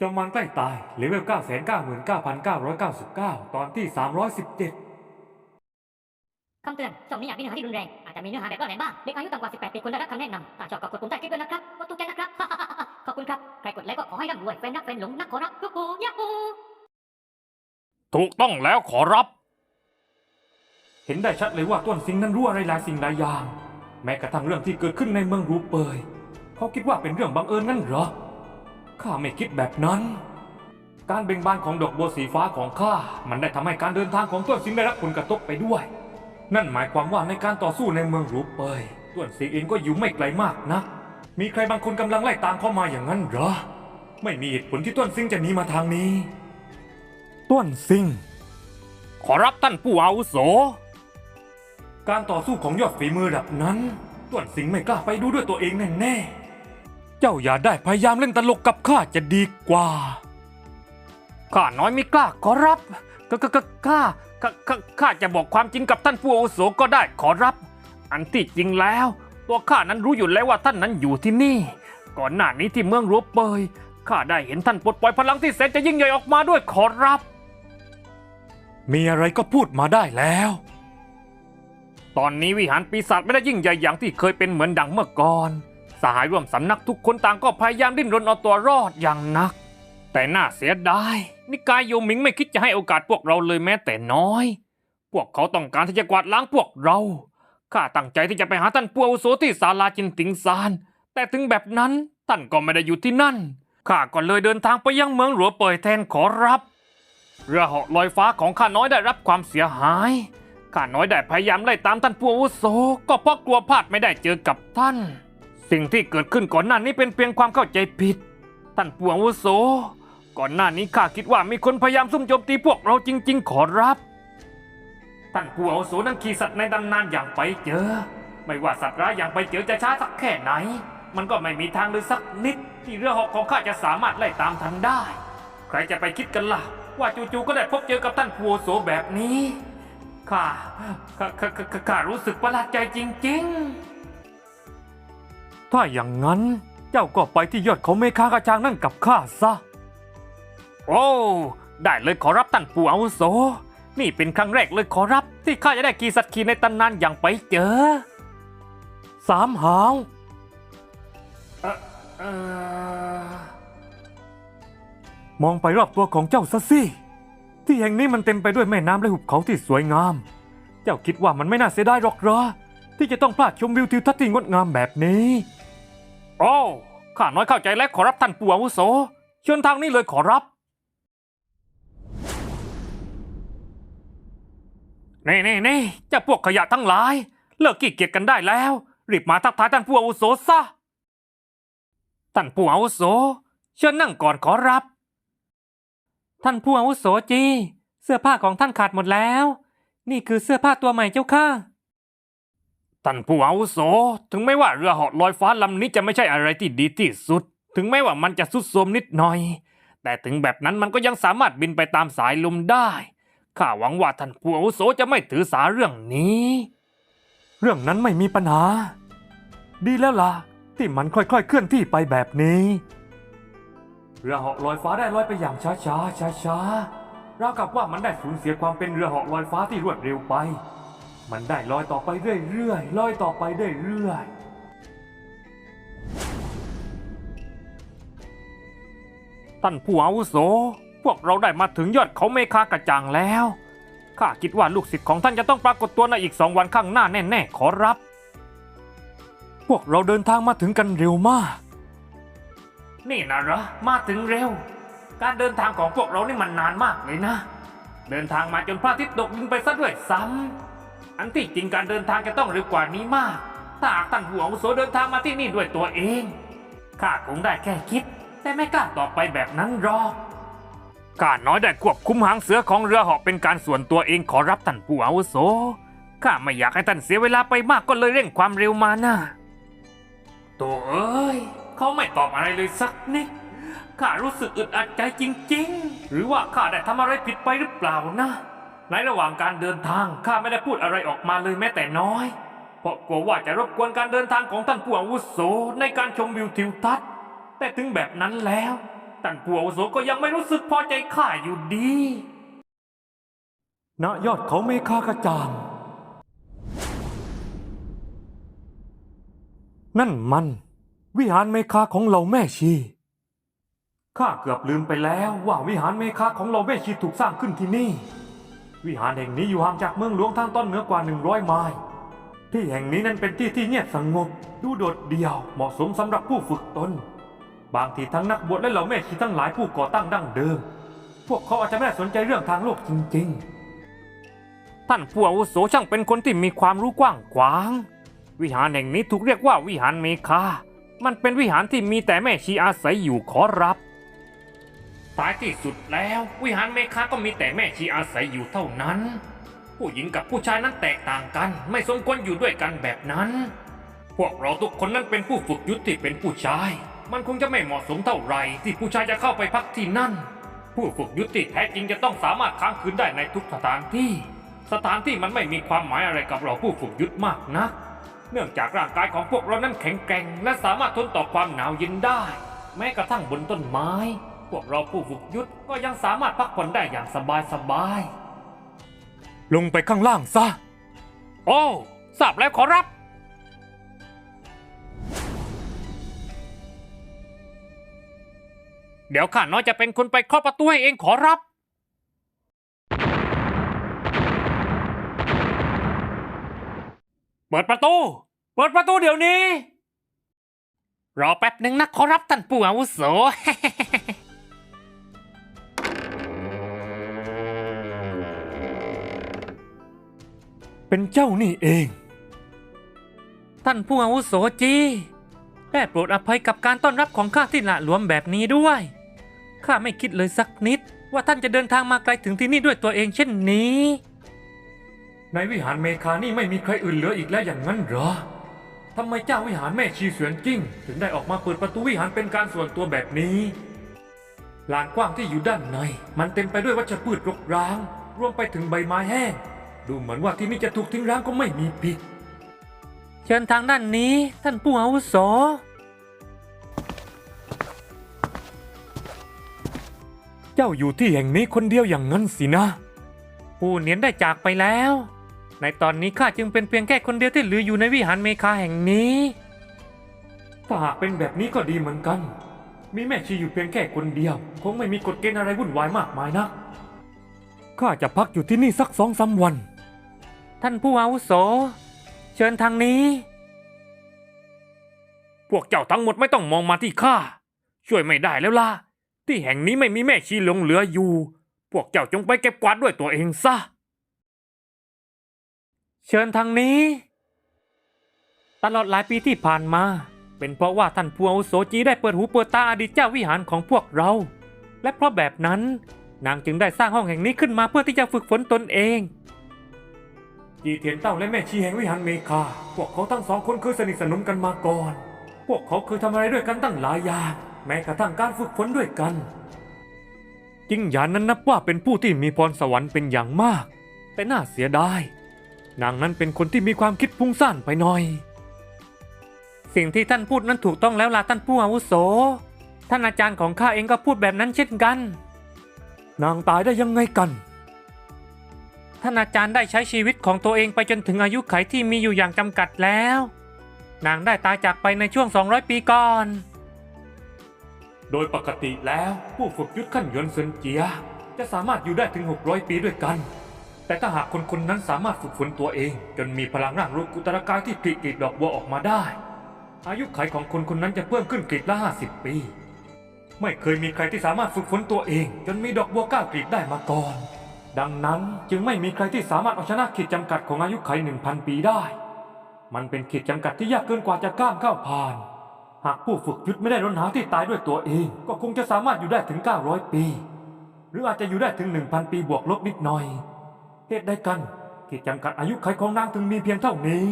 จอมมันใกล้ตายเลเวล999,999 ตอนที่ 317คำเตือนช่องนี้อาจมีเนื้อหาที่รุนแรง อาจจะมีเนื้อหาแบบล่อแหลมบ้าง เด็กอายุต่ำกว่า 18 ปีควรได้รับคำแนะนำถ้าชอบก็กดปุ่มใต้คลิปด้วยนะครับกดถูกใจนะครับ ขอบคุณครับ ใครกดไลค์ก็ขอให้ร่ำรวยแฟนรักแฟนหลงนักขอรับยูฮูยาฮูถูกต้องแล้วขอรับ เห็นได้ชัดเลยว่าต้นสิงนั้นรู้อะไรหลายสิ่งหลายอย่าง แม้กระทั่งเรื่องที่เกิดขึ้นในเมืองรูเปยเขาคิดว่าเป็นเรื่องบังเอิญงั้นเหรอ ข้าไม่คิดแบบนั้น การเบ่งบานของดอกบัวสีฟ้าของข้า มันได้ทำให้การเดินทางของต้นสิงได้รับผลกระทบไปด้วย นั่นหมายความว่าในการต่อสู้ในเมืองรูเปยต้วนสิงเองก็อยู่ไม่ไกลมากนะ มีใครบางคนกำลังไล่ตามเข้ามาอย่างนั้นเหรอ ไม่มีเหตุผลที่ต้นสิงจะหนีมาทางนี้ ต้นสิง ขอรับท่านผู้อาวุโส การต่อสู้ของยอดฝีมือระดับนั้น ต้วนสิงไม่กล้าไปดูด้วยตัวเองแน่ๆ เจ้าอย่าได้พยายามเล่นตลกกับข้าจะดีกว่า ข้าน้อยไม่กล้าขอรับก็ก็ก็ข้าข้าข้าข้าจะบอกความจริงกับท่านผู้อาวุโสก็ได้ขอรับ อันที่จริงแล้ว ตัวข้านั้นรู้อยู่แล้วว่าท่านนั้นอยู่ที่นี่ ก่อนหน้านี้ที่เมืองรัวเปยข้าได้เห็นท่านปลดปล่อยพลังที่แสนจะยิ่งใหญ่ออกมาด้วยขอรับ มีอะไรก็พูดมาได้แล้ว ตอนนี้วิหารปีศาจไม่ได้ยิ่งใหญ่อย่างที่เคยเป็นเหมือนดังเมื่อก่อน สหายร่วมสำนักทุกคนต่างก็พยายามดิ้นรนเอาตัวรอดอย่างหนัก แต่น่าเสียดาย นิกายโยมิงไม่คิดจะให้โอกาสพวกเราเลยแม้แต่น้อย พวกเขาต้องการที่จะกวาดล้างพวกเราข้าตั้งใจที่จะไปหาท่านปัวอุโสที่ศาลาจินติงซาน แต่ถึงแบบนั้นท่านก็ไม่ได้อยู่ที่นั่นข้าก็เลยเดินทางไปยังเมืองหลวงเป่ยแทนขอรับ เรือเหาะลอยฟ้าของข้าน้อยได้รับความเสียหายข้าน้อยได้พยายามไล่ตามท่านผู้อาวุโสก็เพราะกลัวพลาดไม่ได้เจอกับท่าน สิ่งที่เกิดขึ้นก่อนหน้านี้เป็นเพียงความเข้าใจผิด ท่านผู้อาวุโส ก่อนหน้านี้ข้าคิดว่ามีคนพยายามซุ่มโจมตีพวกเราจริง ๆ ขอรับ ท่านผู้อาวุโสนั้นขี่สัตว์ในตำนานอย่างไปเจอ ไม่ว่าสัตว์ร้ายอย่างไปเจอจะช้าสักแค่ไหน มันก็ไม่มีทางเลยสักนิด ที่เรือหาะของข้าจะสามารถไล่ตามทันได้ ใครจะไปคิดกันล่ะ ว่าจู่ๆก็ได้พบเจอกับท่านผู้อาวุโสแบบนี้ข้าข้าข้าข้ารู้สึกประหลาดใจจริง ๆ ถ้าอย่างนั้นเจ้าก็ไปที่ยอดเขาเมฆากระจางนั่นกับข้าซะ โอ้ ได้เลยขอรับท่านปู่อาวุโส นี่เป็นครั้งแรกเลยขอรับ ที่ข้าจะได้ขี่สัตว์ขี่ในตำนานอย่างไปเจอ สามหาวออมองไปรอบตัวของเจ้าซะสิ ที่แห่งนี้มันเต็มไปด้วยแม่น้ำและหุบเขาที่สวยงาม เจ้าคิดว่ามันไม่น่าเสียดายหรอกเหรอที่จะต้องพลาดชมวิวทิวทัศน์ที่งดงามแบบนี้ โอ้ข้าน้อยเข้าใจแล้วขอรับท่านปู่อาวุโสเชิญทางนี้เลยขอรับ นี่นี่นี่เจ้าพวกขยะทั้งหลาย เลิกขี้เกียจกันได้แล้ว รีบมาทักทายท่านผู้อาวุโสซะ ท่านผู้อาวุโสเชิญนั่งก่อนขอรับ ท่านผู้อาวุโสจี เสื้อผ้าของท่านขาดหมดแล้ว นี่คือเสื้อผ้าตัวใหม่เจ้าค่ะ ท่านผู้อาวุโส ถึงแม้ว่าเรือเหาะลอยฟ้าลำนี้จะไม่ใช่อะไรที่ดีที่สุด ถึงแม้ว่ามันจะสุดโทรมนิดหน่อย แต่ถึงแบบนั้นมันก็ยังสามารถบินไปตามสายลมได้ข้าหวังว่าท่านผู้อาวุโสจะไม่ถือสาเรื่องนี้ เรื่องนั้นไม่มีปัญหา ดีแล้วล่ะ ที่มันค่อยๆเคลื่อนที่ไปแบบนี้ เรือเหาะลอยฟ้าได้ลอยไปอย่างช้าช้าช้าช้าๆราวกับว่ามันได้สูญเสียความเป็นเรือเหาะลอยฟ้าที่รวดเร็วไป มันได้ลอยต่อไปเรื่อยๆลอยต่อไปเรื่อยๆท่านผู้อาวุโส พวกเราได้มาถึงยอดเขาเมฆากระจ่างแล้ว ข้าคิดว่าลูกศิษย์ของท่านจะต้องปรากฏตัวในอีกสองวันข้างหน้าแน่ๆ ขอรับ พวกเราเดินทางมาถึงกันเร็วมาก นี่นะเหรอ มาถึงเร็ว การเดินทางของพวกเรานี่มันนานมากเลยนะ เดินทางมาจนพระอาทิตย์ตกดินไปซะด้วยซ้ำ อันที่จริงการเดินทางจะต้องเร็วกว่านี้มากถ้าหากท่านผู้อาวุโสเดินทางมาที่นี่ด้วยตัวเอง ข้าคงได้แค่คิด แต่ไม่กล้าต่อไปแบบนั้นหรอก ข้าน้อยได้ควบคุมหางเสือของเรือเหาะเป็นการส่วนตัวเองขอรับท่านผู้อาวุโส ข้าไม่อยากให้ท่านเสียเวลาไปมากก็เลยเร่งความเร็วมานะโตเอ้ย เขาไม่ตอบอะไรเลยสักนิด ข้ารู้สึกอึดอัดใจจริง ๆ หรือว่าข้าได้ทำอะไรผิดไปหรือเปล่านะ ในระหว่างการเดินทางข้าไม่ได้พูดอะไรออกมาเลยแม้แต่น้อย เพราะกลัวว่าจะรบกวนการเดินทางของท่านผู้อาวุโสในการชมวิวทิวทัศน์ แต่ถึงแบบนั้นแล้วท่านผู้อาวุโสก็ยังไม่รู้สึกพอใจข้าอยู่ดีณยอดเขาเมฆากระจ่างนั่นมัน วิหารเมฆาของเราแม่ชีข้าเกือบลืมไปแล้วว่าวิหารเมฆาของเราแม่ชีถูกสร้างขึ้นที่นี่ วิหารแห่งนี้อยู่ห่างจากเมืองหลวงทางตอนเหนือกว่า 100 ไมล์ ที่แห่งนี้นั้นเป็นที่ที่เงียบสงบ ดูโดดเดี่ยว เหมาะสมสำหรับผู้ฝึกตน บางทีทั้งนักบวชและเหล่าแม่ชีทั้งหลายผู้ก่อตั้งดั้งเดิม พวกเขาอาจจะไม่ได้สนใจเรื่องทางโลกจริง ๆ ท่านผู้อาวุโสช่างเป็นคนที่มีความรู้กว้างขวาง วิหารแห่งนี้ถูกเรียกว่าวิหารเมคา มันเป็นวิหารที่มีแต่แม่ชีอาศัยอยู่ขอรับ ท้ายที่สุดแล้ว วิหารเมคาก็มีแต่แม่ชีอาศัยอยู่เท่านั้น ผู้หญิงกับผู้ชายนั้นแตกต่างกัน ไม่สมควรอยู่ด้วยกันแบบนั้น พวกเราทุกคนนั้นเป็นผู้ฝึกยุทธที่เป็นผู้ชาย มันคงจะไม่เหมาะสมเท่าไหร่ที่ผู้ชายจะเข้าไปพักที่นั่น ผู้ฝึกยุทธที่แท้จริงจะต้องสามารถค้างคืนได้ในทุกสถานที่ สถานที่มันไม่มีความหมายอะไรกับเราผู้ฝึกยุทธมากนะเนื่องจากร่างกายของพวกเรานั้นแข็งแกร่ง และสามารถทนต่อความหนาวเย็นได้ แม้กระทั่งบนต้นไม้ พวกเราผู้ฝึกยุทธก็ยังสามารถพักผ่อนได้อย่างสบายสบายๆลงไปข้างล่างซะ โอ้ทราบแล้วขอรับ เดี๋ยวข้าน้อยจะเป็นคนไปเคาะประตูให้เองขอรับ เปิดประตู เปิดประตูเดี๋ยวนี้ รอแป๊บหนึ่งนะขอรับท่านผู้อาวุโส เป็นเจ้านี่เอง ท่านผู้อาวุโสจีได้โปรดอภัยกับการต้อนรับของข้าที่ละหลวมแบบนี้ด้วย ข้าไม่คิดเลยสักนิด ว่าท่านจะเดินทางมาไกลถึงที่นี่ด้วยตัวเองเช่นนี้ ในวิหารเมคานี่ไม่มีใครอื่นเหลืออีกแล้วอย่างนั้นเหรอทำไมเจ้าวิหารแม่ชีเสวียนจิ้ง ถึงได้ออกมาเปิดประตูวิหารเป็นการส่วนตัวแบบนี้ลานกว้างที่อยู่ด้านใน มันเต็มไปด้วยวัชพืชรกร้าง รวมไปถึงใบไม้แห้ง ดูเหมือนว่าที่นี่จะถูกทิ้งร้างก็ไม่มีผิด เชิญทางด้านนี้ท่านผู้อาวุโส เจ้าอยู่ที่แห่งนี้คนเดียวอย่างนั้นสินะ ผู้เนียนได้จากไปแล้ว ในตอนนี้ข้าจึงเป็นเพียงแค่คนเดียวที่เหลืออยู่ในวิหารเมคาแห่งนี้ ถ้าหากเป็นแบบนี้ก็ดีเหมือนกัน มีแม่ชีอยู่เพียงแค่คนเดียว คงไม่มีกฎเกณฑ์อะไรวุ่นวายมากมายนะข้าจะพักอยู่ที่นี่สักสองสามวัน ท่านผู้อาวุโส เชิญทางนี้ พวกเจ้าทั้งหมดไม่ต้องมองมาที่ข้า ช่วยไม่ได้แล้วล่ะ ที่แห่งนี้ไม่มีแม่ชีหลงเหลืออยู่ พวกเจ้าจงไปเก็บกวาดด้วยตัวเองซะ เชิญทางนี้ ตลอดหลายปีที่ผ่านมา เป็นเพราะว่าท่านผู้อาวุโสจีได้เปิดหูเปิดตาอดีตเจ้าวิหารของพวกเรา และเพราะแบบนั้น นางจึงได้สร้างห้องแห่งนี้ขึ้นมาเพื่อที่จะฝึกฝนตนเอง จีเทียนเต้าและแม่ชีแห่งวิหารเมคา พวกเขาทั้งสองคนเคยสนิทสนมกันมาก่อน พวกเขาเคยทำอะไรด้วยกันตั้งหลายอย่าง แม้กระทั่งการฝึกฝนด้วยกัน จิงหยานนั้นนับว่าเป็นผู้ที่มีพรสวรรค์เป็นอย่างมาก แต่น่าเสียดาย นางนั้นเป็นคนที่มีความคิดพุ่งสั้นไปหน่อย สิ่งที่ท่านพูดนั้นถูกต้องแล้วล่ะท่านผู้อาวุโส ท่านอาจารย์ของข้าเองก็พูดแบบนั้นเช่นกัน นางตายได้ยังไงกัน ท่านอาจารย์ได้ใช้ชีวิตของตัวเองไปจนถึงอายุไขที่มีอยู่อย่างจำกัดแล้ว นางได้ตายจากไปในช่วง 200 ปีก่อน โดยปกติแล้วผู้ฝึกยุทธขั้นยวนเซินเจีย จะสามารถอยู่ได้ถึง 600 ปีด้วยกัน แต่ถ้าหากคนคนนั้นสามารถฝึกฝนตัวเอง จนมีพลังร่างรูปกุตรกายที่ผลิกลีบดอกบัวออกมาได้ อายุไขของคนคนนั้นจะเพิ่มขึ้นกลีบละ 50 ปี ไม่เคยมีใครที่สามารถฝึกฝนตัวเอง จนมีดอกบัวก้ากลีบได้มาก่อน ดังนั้นจึงไม่มีใครที่สามารถเอาชนะขีดจำกัดของอายุไขัย1,000ปีได้ มันเป็นขีดจำกัดที่ยากเกินกว่าจะก้ามเข้าผ่าน หากผู้ฝึกยุทธไม่ได้รนหาที่ตายด้วยตัวเอง ก็คงจะสามารถอยู่ได้ถึง 900 ปี หรืออาจจะอยู่ได้ถึง 1,000 ปีบวกลบนิดหน่อย เหตุใดกันขีดจำกัดอายุไขของนางถึงมีเพียงเท่านี้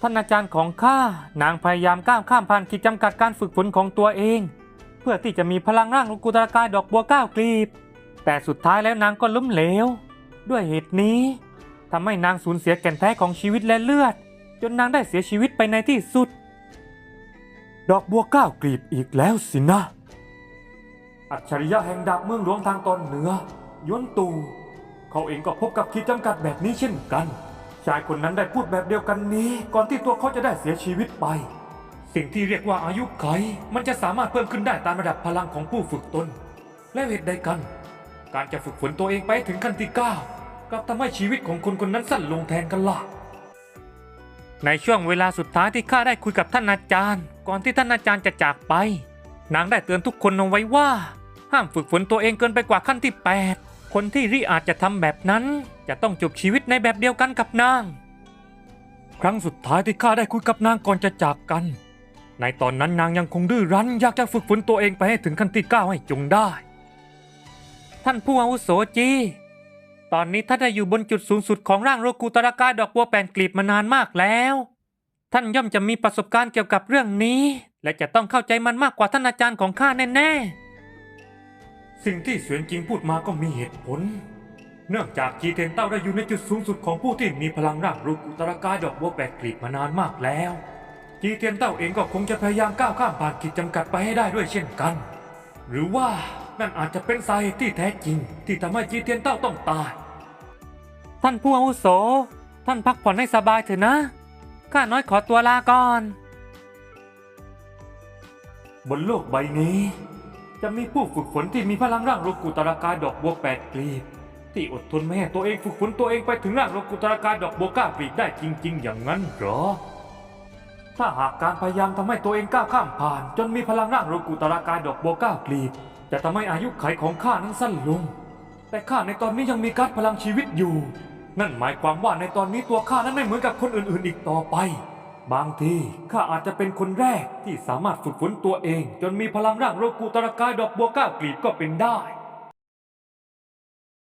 ท่านอาจารย์ของข้านางพยายามก้าวข้ามผ่านขีดจำกัดการฝึกฝนของตัวเอง เพื่อที่จะมีพลังร่างลูกุตรกายดอกบัวก้ากลีบ แต่สุดท้ายแล้วนางก็ล้มเหลว ด้วยเหตุนี้ทำให้นางสูญเสียแก่นแท้ของชีวิตและเลือด จนนางได้เสียชีวิตไปในที่สุด ดอกบัวก้าวกลีบอีกแล้วสินะ อัจฉริยะแห่งดาบเมืองหลวงทางตอนเหนือย้วนตูเขาเองก็พบกับขีดจำกัดแบบนี้เช่นกัน ชายคนนั้นได้พูดแบบเดียวกันนี้ ก่อนที่ตัวเขาจะได้เสียชีวิตไป สิ่งที่เรียกว่าอายุไข มันจะสามารถเพิ่มขึ้นได้ตามระดับพลังของผู้ฝึกตน และเหตุใดกัน การจะฝึกฝนตัวเองไปถึงขั้นที่เก้ากลับทำให้ชีวิตของคนคนนั้นสั้นลงแทนกันล่ะ ในช่วงเวลาสุดท้ายที่ข้าได้คุยกับท่านอาจารย์ ก่อนที่ท่านอาจารย์จะจากไป นางได้เตือนทุกคนเอาไว้ว่า ห้ามฝึกฝนตัวเองเกินไปกว่าขั้นที่ 8 คนที่ริอาจจะทำแบบนั้น จะต้องจบชีวิตในแบบเดียวกันกับนาง ครั้งสุดท้ายที่ข้าได้คุยกับนางก่อนจะจากกัน ในตอนนั้นนางยังคงดื้อรั้นอยากจะฝึกฝนตัวเองไปให้ถึงขั้นที่เก้าให้จงได้ ท่านผู้อาวุโสจี ตอนนี้ท่านได้อยู่บนจุดสูงสุดของร่างโรกุตระกายดอกบัวแปนกลีบมานานมากแล้ว ท่านย่อมจะมีประสบการณ์เกี่ยวกับเรื่องนี้ และจะต้องเข้าใจมันมากกว่าท่านอาจารย์ของข้าแน่สิ่งที่เสวียนจิงพูดมาก็มีเหตุผล เนื่องจากจีเทนเต้าได้อยู่ในจุดสูงสุดของผู้ที่มีพลังร่างโรกุตระกายดอกบัวแปลกกลีบมานานมากแล้ว จีเทียนเต้าเองก็คงจะพยายามก้าวข้ามผ่านขีดจำกัดไปให้ได้ด้วยเช่นกัน หรือว่า นั่นอาจจะเป็นสาเหตุที่แท้จริง ที่ทำให้จีเทียนเต้าต้องตายๆท่านผู้อาวุโส ท่านพักผ่อนให้สบายเถอะนะ ข้าน้อยขอตัวลาก่อน บนโลกใบนี้ จะมีผู้ฝึกฝนที่มีพลังร่างโลกุตระกายดอกบัวแปดกลีบที่อดทนไม่ให้ตัวเองฝึกฝนตัวเองไปถึงร่างโลกุตระกายดอกบัวเก้ากลีบได้จริง ๆ อย่างนั้นเหรอถ้าหากการพยายามทำให้ตัวเองก้าวข้ามผ่าน จนมีพลังร่างโลกุตระกายดอกบัวเก้ากลีบ จะทำให้อายุไขของข้านั้นสั้นลง แต่ข้าในตอนนี้ยังมีการพลังชีวิตอยู่ นั่นหมายความว่าในตอนนี้ตัวข้านั้นไม่เหมือนกับคนอื่นๆอีกต่อไป บางทีข้าอาจจะเป็นคนแรกที่สามารถฝึกฝนตัวเอง จนมีพลังร่างโรกูตระกายดอกบัวก้ากลีบก็เป็นได้